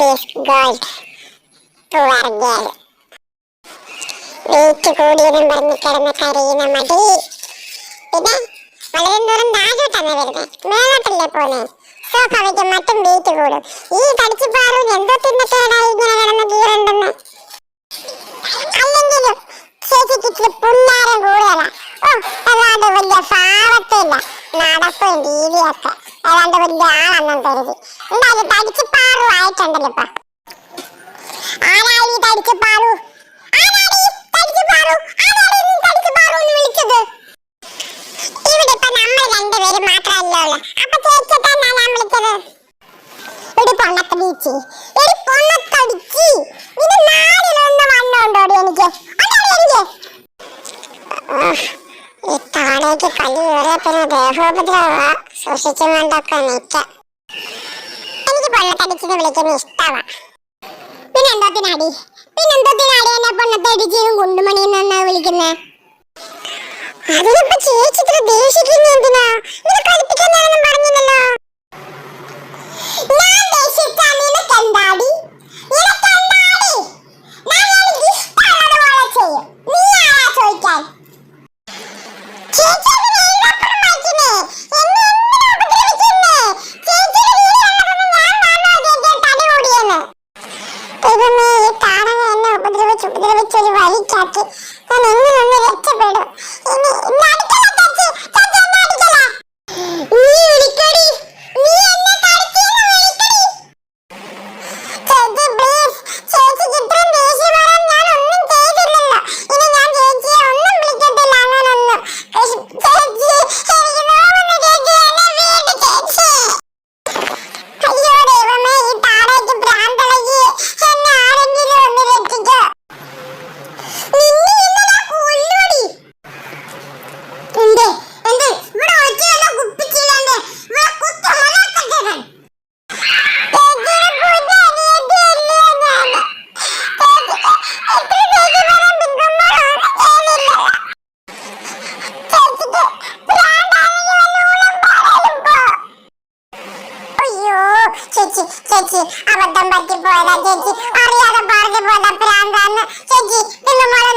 Girl wait കൂടിയതും പറഞ്ഞ് കിടന്ന് കരയുന്ന മതി പിന്നെ വളരെ ദൂരം താഴോട്ടാണ് വരുന്നത് മേലോട്ടല്ലേ പോന്നെ? സ്വാഭാവികം മറ്റും വെയിറ്റ് കൂടും. ഈ തടിച്ചുപാറു എന്തോ തിന്നക്കേടായി ഇങ്ങനെ കിടന്ന് കീറുണ്ടെന്ന്. അല്ലെങ്കിലും ചേച്ചിക്ക് ഇച്ചിരി പുന്നാരം കൂടുതലാ. ഓ ഏതാണ്ട് വലിയ പാവത്തില്ല. നടപ്പും രീതിയൊക്കെ. ഏതാണ്ട് വലിയ ആളാണെന്ന് കരുതി. എന്തായാലും തടിച്ചു പാറു ആയിട്ടുണ്ടല്ലോ ആരായി തടിച്ചു പാറു? ആരാടി തടിച്ചു പാറു? ആരാടി നീ തടിച്ചു പാറു എന്ന് വിളിച്ചത് ഇവിടെ ഇപ്പൊ നമ്മൾ രണ്ടുപേരും മാത്രമല്ലേ ഉള്ളു അപ്പൊ ചേച്ചി തന്നെ ഞാൻ വിളിച്ചത് എടി പൊണ്ണത്ത ബീച്ചി എടി പൊണ്ണത്തടിച്ചി ഇത് നാലിലൊന്ന് വണ്ണുണ്ടോടി എനിക്ക് ഉണ്ടോടി എനിക്ക് ഉഫ്, ഈ താടേക്ക് കല്ല് കയറിയ പിന്നെ ദേഹോപദ്രവ സൂക്ഷിച്ചും കൊണ്ടൊക്കെ നിൽക്കാം എനിക്ക് പൊണ്ണത്തടിച്ചെന്ന് വിളിക്കുന്ന ഇഷ്ടമാ പിന്നെന്തോത്തിനടി പിന്നെന്തോത്തിനടി എന്നെ പൊണ്ണത്തടിച്ചതും കുണ്ടുമണിയെന്നാ വിളിക്കുന്നേ അതിനിപ്പോ ചേച്ചിത്ര ദേഷിക്കുന്ന എന്തിനാ ഇത് കളിപ്പിക്കാനാണെന്നും പറഞ്ഞില്ലല്ലോ பிடிக்காது நான் என்ன അബദ്ധം പറ്റി പോയതാ ചേച്ചി അറിയാതെ പറഞ്ഞു പോയതാ പ്രാന്താന്ന് ചേച്ചി പിന്നുമോളൊന്നും